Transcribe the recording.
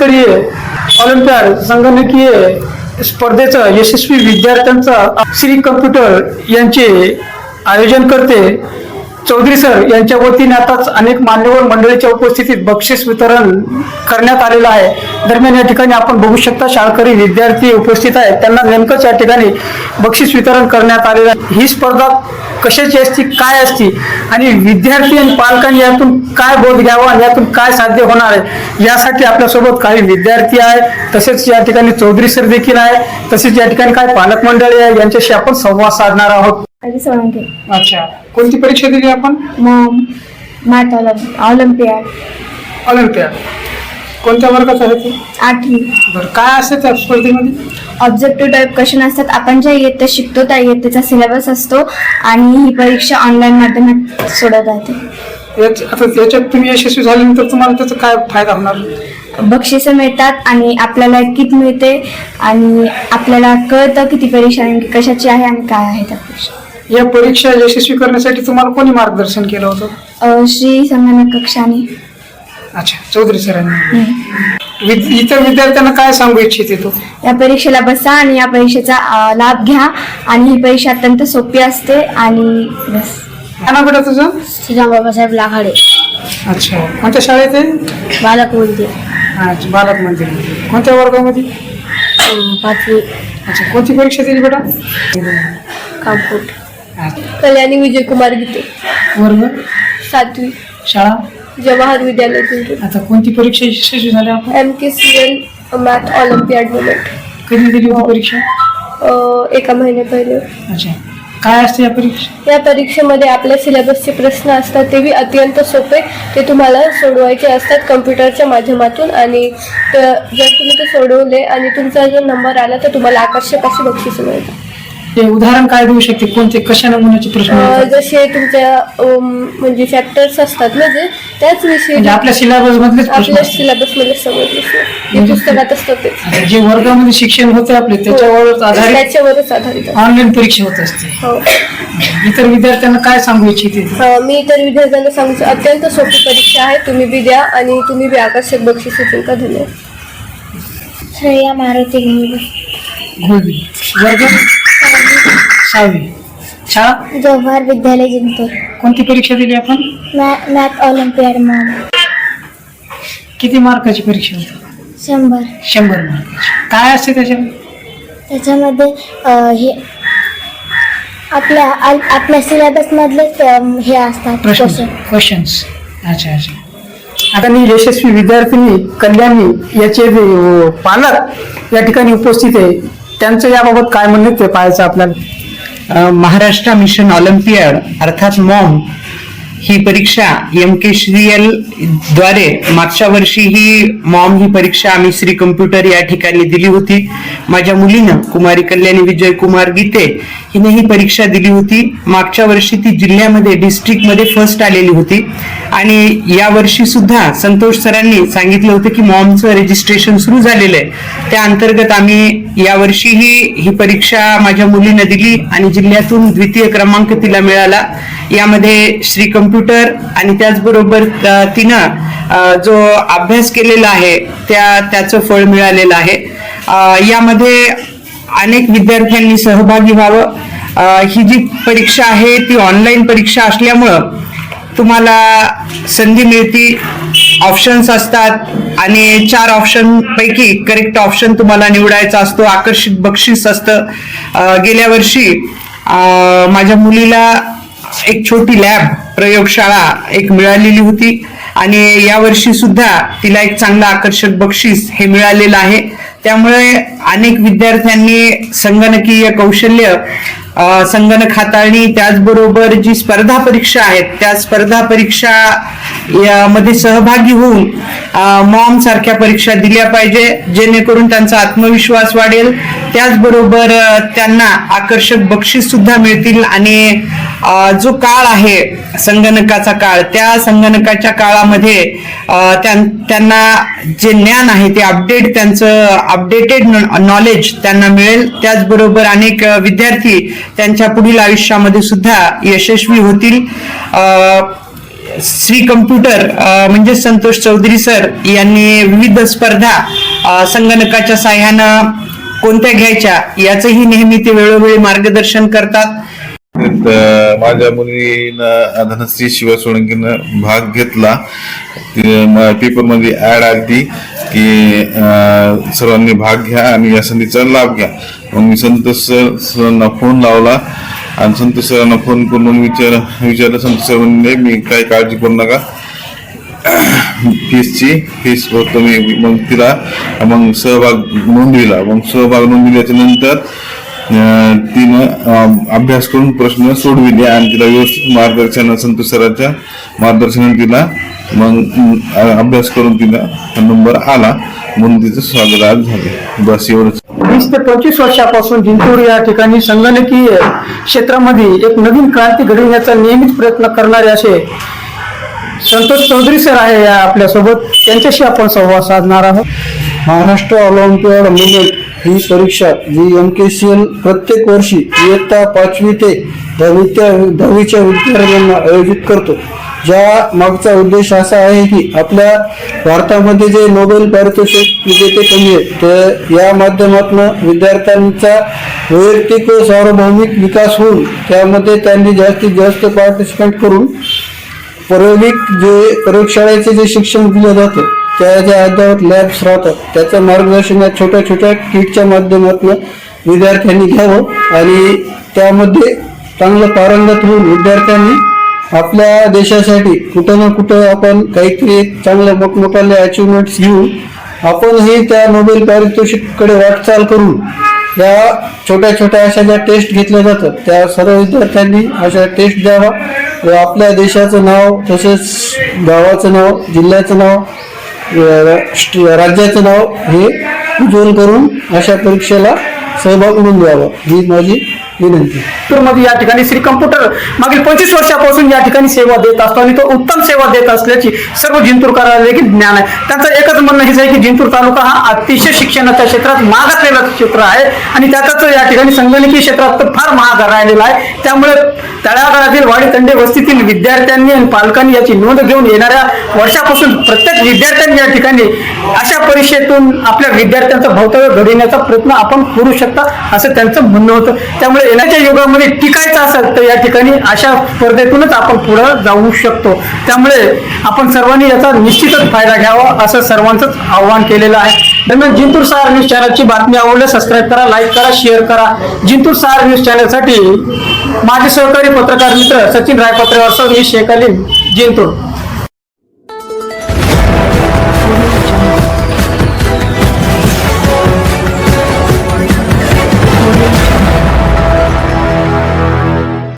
राज्यस्तरीय ऑलिम्पियाड संगणकीय स्पर्धेचं यशस्वी विद्यार्थ्यांचा श्री कम्प्युटर यांचे आयोजन करते. चौधरी सर यांच्या वतीने आताच अनेक मान्यवर मंडळीच्या उपस्थितीत बक्षीस वितरण करण्यात आलेलं आहे. दरम्यान या ठिकाणी आपण बघू शकता शाळकरी विद्यार्थी उपस्थित आहेत. त्यांना नेमकंच या ठिकाणी बक्षीस वितरण करण्यात आलेलं आहे. ही स्पर्धा कशाची असती काय असती? आणि विद्यार्थी आणि पालकांनी यातून काय बोध घ्यावा आणि यातून काय साध्य होणार आहे? यासाठी आपल्यासोबत काही विद्यार्थी आहेत. तसेच या ठिकाणी चौधरी सर देखील आहे तसेच या ठिकाणी काही पालक मंडळी आहे यांच्याशी आपण संवाद साधणार आहोत. अच्छा. कोणती परीक्षा दिली आपण? ऑलिम्पियाड. ऑलिम्पियाड. कोणत्या वर्गात आहे ते? आठवी. बरं काय असते त्या स्पर्धेमध्ये? ऑब्जेक्टिव्ह टाईप क्वेश्चन असतात. आपण ज्या इयत्ता शिकतो त्या इयत्तेचा सिलेबस असतो आणि ही परीक्षा ऑनलाईन माध्यमात सोडत राहते. याच- आता त्याच्यात तुम्ही यशस्वी झाल्यानंतर तुम्हाला त्याचा काय फायदा होणार? बक्षिसं मिळतात आणि आपल्याला किट मिळते आणि आपल्याला कळतं की ती परीक्षा नेमकी कशाची आहे आणि काय आहे त्या परीक्षा. या परीक्षा यशस्वी करण्यासाठी तुम्हाला कोणी मार्गदर्शन केलं होतं? अ, श्री संगणक कक्षाने. अच्छा चौधरी सरांनी. विद- इतर विद्यार्थ्यांना काय सांगू इच्छिते तू? या परीक्षेला बसा आणि या परीक्षेचा अ, लाभ घ्या आणि ही परीक्षा अत्यंत सोपी असते आणि बस. काय नाव बेटा तुझं? श्रीराम बाबासाहेब लाखाडे. अच्छा कोणत्या शाळेत आहे? बालक बोलते अच्छा बालक मंदिर. कोणत्या वर्गामध्ये? पाचवी. अच्छा कोणती परीक्षा दिली बेटा? कामकोट. अच्छा. कल्याणी विजयकुमार गीते. वर्ग? सातवी. शाळा? जवाहर विद्यालय आता कोणती परीक्षा यशस्वी झाली आपण? M K C L math olympiad movement कधी दिली होती परीक्षा? एका महिने पहिले. अच्छा. काय असते या परीक्षा? या परीक्षेमध्ये आपल्या सिलेबसचे प्रश्न असतात तेही अत्यंत सोपे. ते तुम्हाला सोडवायचे असतात कम्प्युटरच्या माध्यमातून आणि त- जर तुम्ही ते सोडवले आणि तुमचा जर नंबर आला तर तुम्हाला आकर्षक अशी बक्षीस मिळतात ते उदाहरण काय देऊ शकते? कोणते कशा नमुन्याचे प्रश्न अ, येतात? जसे तुमच्या म्हणजे चॅप्टर्स असतात ना जे त्याच विषयी म्हणजे आपल्या सिलेबस मधलेच प्रश्न आपल्या असतात. सिलेबसमध्ये सगळे प्रश्न जे म्हणजे पुस्तकात असतात ते आता जे वर्गामध्ये शिक्षण होते आपले त्याच्यावरच आधारित त्याच्यावरच आधारित आहे. ऑनलाईन परीक्षा होत असते. हो. इतर विद्यार्थ्यांना काय सांगू इच्छिते? अ, मी तर विद्यार्थ्यांना सांगू अत्यंत सोपी परीक्षा आहे तुम्ही बी द्या आणि तुम्ही बी आकर्षक बक्षीस येतील का? धन्यवाद. श्रेया मारुती. घोळवी वर्ग सहावी शाळा? जव्हार विद्यालय जिंतूर कोणती परीक्षा दिली आपण? मॅथ ऑलिम्पियाड मॉम किती मार्काची परीक्षा होती? शंभर. शंभर मार्काची. काय असते त्याच्यात? त्याच्यामध्ये अ, हे आपल्या आल- आपल्या सिलेबसमधलेच हे असतात प्रश्न. क्वेश्चन. क्वेश्चन्स अच्छा अच्छा. आता मी यशस्वी विद्यार्थिनी कल्याणी याचे जे, अ, पालक या ठिकाणी उपस्थित आहे. त्यांचं याबाबत काय म्हणणं आहे ते पाहायचं आपल्याला. महाराष्ट्र मिशन ऑलिम्पियाड अर्थात मॉम ही परीक्षा एम के श्री एलद्वारे मागच्या वर्षी ही मॉम ही परीक्षा आम्ही श्री कम्प्युटर या ठिकाणी दिली होती. माझ्या मुलीनं कुमारी कल्याणी विजय कुमार गीते हिने ही परीक्षा दिली होती. मागच्या वर्षी ती जिल्ह्यामध्ये डिस्ट्रिक्टमध्ये फर्स्ट आलेली होती. आणि या वर्षी सुद्धा संतोष सरांनी सांगितलं होतं की मॉमचं रजिस्ट्रेशन सुरू झालेलं आहे. त्या अंतर्गत आम्ही या वर्षीही ही परीक्षा माझ्या मुलीनं दिली आणि जिल्ह्यातून द्वितीय क्रमांक तिला मिळाला. यामध्ये श्री कम्प्युटर कम्प्युटर आणि त्याचबरोबर तिनं जो अभ्यास केलेला आहे त्या त्याचं फळ मिळालेलं आहे. यामध्ये अनेक विद्यार्थ्यांनी सहभागी व्हावं. ही जी परीक्षा आहे ती ऑनलाईन परीक्षा असल्यामुळं तुम्हाला संधी मिळती. ऑप्शन्स असतात आणि चार ऑप्शन पैकी करेक्ट ऑप्शन तुम्हाला निवडायचा असतो. आकर्षित बक्षीस असतं. गेल्या वर्षी माझ्या मुलीला एक छोटी लॅब प्रयोगशाळा एक मिळालेली होती. आणि यावर्षी सुद्धा तिला एक चांगलं आकर्षक बक्षीस हे मिळालेलं आहे. त्यामुळे अनेक विद्यार्थ्यांनी संगणकीय कौशल्य संगणक हाताळणी त्याचबरोबर जी स्पर्धा परीक्षा आहेत त्या स्पर्धा परीक्षा यामध्ये सहभागी होऊन मॉम सारख्या परीक्षा दिल्या पाहिजे जेणेकरून त्यांचा आत्मविश्वास वाढेल. त्याचबरोबर त्यांना आकर्षक बक्षीस सुद्धा मिळतील आणि जो काळ आहे संगणकाचा काळ त्या संगणकाच्या काळामध्ये त्यां- त्यांना जे ज्ञान आहे ते अपडेट त्यांचं अपडेटेड नॉलेज त्यांना मिळेल. त्याचबरोबर अनेक विद्यार्थी त्यांच्या पुढील आयुष्यामध्ये सुद्धा यशस्वी होतील. श्री कम्प्युटर म्हणजे संतोष चौधरी सर यांनी विविध स्पर्धा संगणकाच्या साह्यानं कोणत्या घ्यायच्या याचंही नेहमी ते वेळोवेळी मार्गदर्शन करतात. माझ्या मुलीनं धनश्री शिवा सोळंकीनं भाग घेतला. पेपरमध्ये ऍड आली की सर्वांनी भाग घ्या आणि या संधीचा लाभ घ्या. मग मी संतोष सर सरांना फोन लावला आणि संतोष सरांना फोन करून विचार विचारलं संतोष सर म्हणले मी काही काळजी करू नका. फीसची फीस भरतो मी मग तिला मग सहभाग नोंदविला. मग सहभाग नोंदविल्याच्या नंतर तिनं अभ्यास करून प्रश्न सोडविले आणि तिला व्यवस्थित मार्गदर्शन संतोष सरांच्या मार्गदर्शनाने तिला मग अभ्यास करून तिला नंबर आला. म्हणून तिचं स्वागत आज झाले. बस एवढंच. वीस ते पंचवीस वर्षापासून जिंतूर या ठिकाणी संगणकीय क्षेत्रामध्ये एक नवीन क्रांती घडविण्याचा नियमित प्रयत्न करणारे असे संतोष चौधरी सर आहे या आपल्यासोबत. त्यांच्याशी आपण संवाद साधणार आहोत. महाराष्ट्र ऑलिम्पियाड मुवमेंट ही परीक्षा जी एम के सी एल प्रत्येक वर्षी इयत्ता पाचवी ते दहावीच्या दहावीच्या विद्यार्थ्यांना आयोजित करतो. ज्या मागचा उद्देश असा आहे की आपल्या भारतामध्ये जे नोबेल पारितोषिक विजेते कमी आहेत तर या माध्यमातून विद्यार्थ्यांचा वैयक्तिक व सार्वभौमिक विकास होऊन त्यामध्ये त्यांनी जास्तीत जास्त पार्टिसिपेट करून प्रायोगिक जे प्रयोगशाळेचे जे शिक्षण दिलं जातं त्याच्या अद्यावत लॅब्स राहतात त्याचं मार्गदर्शन या छोट्या छोट्या किटच्या माध्यमातून विद्यार्थ्यांनी घ्यावं आणि त्यामध्ये चांगलं पारंगत होऊन विद्यार्थ्यांनी आपल्या देशासाठी कुठं ना कुठं आपण काहीतरी चांगल्या मोठमोठाले अचिव्हमेंट्स घेऊन आपणही त्या नोबेल पारितोषिककडे वाटचाल करून या छोट्या छोट्या अशा ज्या टेस्ट घेतल्या जातात त्या सर्व विद्यार्थ्यांनी अशा टेस्ट द्यावा व आपल्या देशाचं नाव तसेच गावाचं नाव जिल्ह्याचं नाव राज्याचं नाव हे उज्ज्वल करून अशा परीक्षेला सहभाग नोंदवावा ही माझी विनंती. मध्ये या ठिकाणी श्री कम्प्युटर मागील पंचवीस वर्षापासून या ठिकाणी सेवा देत असतो आणि तो उत्तम सेवा देत असल्याची सर्व जिंतूरकराला देखील ज्ञान आहे. त्यांचं एकच म्हणणं हेच आहे की जिंतूर तालुका हा अतिशय शिक्षणाच्या क्षेत्रात मागासलेला क्षेत्र आहे आणि त्याचाच या ठिकाणी संगणकीय क्षेत्रात तर फार महाग राहिलेला आहे. त्यामुळे तळागाळातील वाडी तंडे वस्तीतील विद्यार्थ्यांनी आणि पालकांनी याची नोंद घेऊन येणाऱ्या वर्षापासून प्रत्येक विद्यार्थ्यांनी या ठिकाणी अशा परीक्षेतून आपल्या विद्यार्थ्यांचं भवितव्य घडविण्याचा प्रयत्न आपण करू शकतो असं त्यांचं म्हणणं होतं. त्यामुळे येण्याच्या युगामध्ये टिकायचं असेल तर या ठिकाणी अशा स्पर्धेतूनच आपण पुढं जाऊ शकतो. त्यामुळे आपण सर्वांनी याचा निश्चितच फायदा घ्यावा असं सर्वांचंच आव्हान केलेलं आहे. दरम्यान जिंतूर सहार न्यूज चॅनलची बातमी आवडल्यास सबस्क्राईब करा लाईक करा शेअर करा. जिंतूर सहार न्यूज चॅनलसाठी माझे सहकारी पत्रकार मित्र सचिन रायपत्रेवर मी शेख अली जिंतूर.